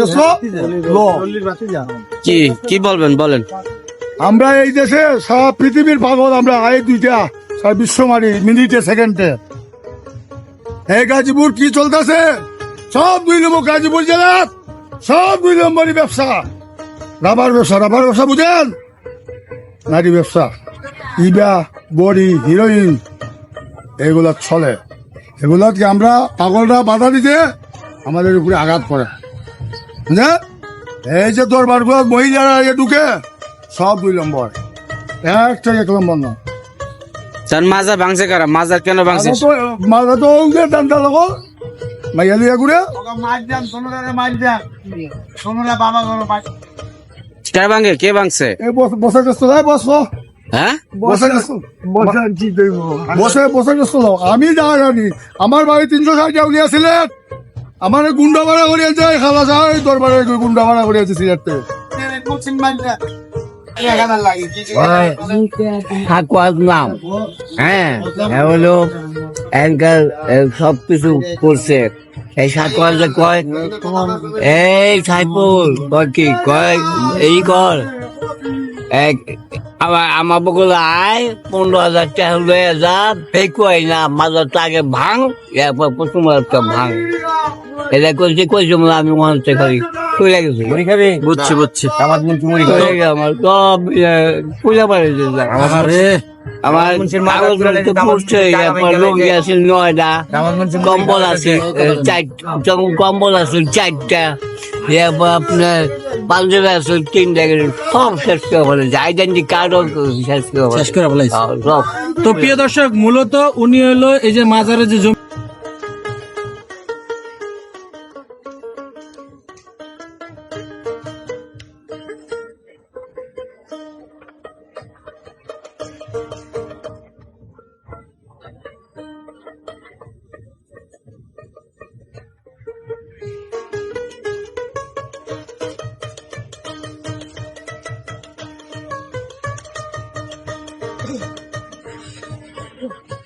গেছো? কি কি বলবেন বলেন। আমরা এই দেশে সারা পৃথিবীর পাগল আমরা এই দুইটা সারা বিশ্ব মারি মিনিটে সেকেন্ডে। এই গাজীপুর কি চলতেছে? সব দুই নম্বর গাজীপুর জেলা সব দুই নম্বরই ব্যবসা। রাবার ব্যবসা রাবার ব্যবসা বুঝেন? নারী ব্যবসা। ইবা বড়ি হিরোইন এগুলো চলে। এগুলোকে আমরা পাগলরা বাধা দিতে আমাদের উপরে আঘাত করে। বুঝলেন এই যে দরবার মহিলারা এ ঢুকে সব দুই নম্বর। একটা এক নম্বর না। তার মাজা ভাঙছে কারা? মাজার কেন ভাঙছে? মাথা তো উঠে দান্তা লগো। মাইয়া লিয়া ঘুরে। কে ভাঙে? কে ভাঙছে? এই বস- বসে গেছিল এই বস। হ্যাঁ? বসে বসে বসে গেছিল আমি যা জানি আমার বাড়ি তিনশো ষাট উনি ছিলেন আমার গুন্ডা ভাড়া করিয়েছে খালা যায় দরবারে গুন্ডা ভাড়া করিয়েছে সিলেটে সাকুয়ার নাম। হ্যাঁ হলো করছে। এই কয়, এই কি এই কর। আমার আমার বকুল আয় পনেরো হাজার টাকা লয়ে যা কয় না মাজার আগে ভাঙ এরপর প্রথম একটা ভাঙ এটা করছে কইছে মানে আমি মনে হচ্ছে খালি চলে গেছি। বুঝছি বুঝছি আমার চলে গেছে। আমার সব পূজা পারে আমার লুঙ্গি আছে নয়টা কম্বল আছে চারটা কম্বল আছে চারটা এরপর আপনার পাঁচজন আসল তিন জায়গায় সব শেষ করে ফেলে যাই জানি শেষ করে ফেলে। শেষ করে ফেলাইছে। হ্যাঁ, সব তো প্রিয় দর্শক মূলত উনি হলো এই যে মাজারে যে জমি 哎呦，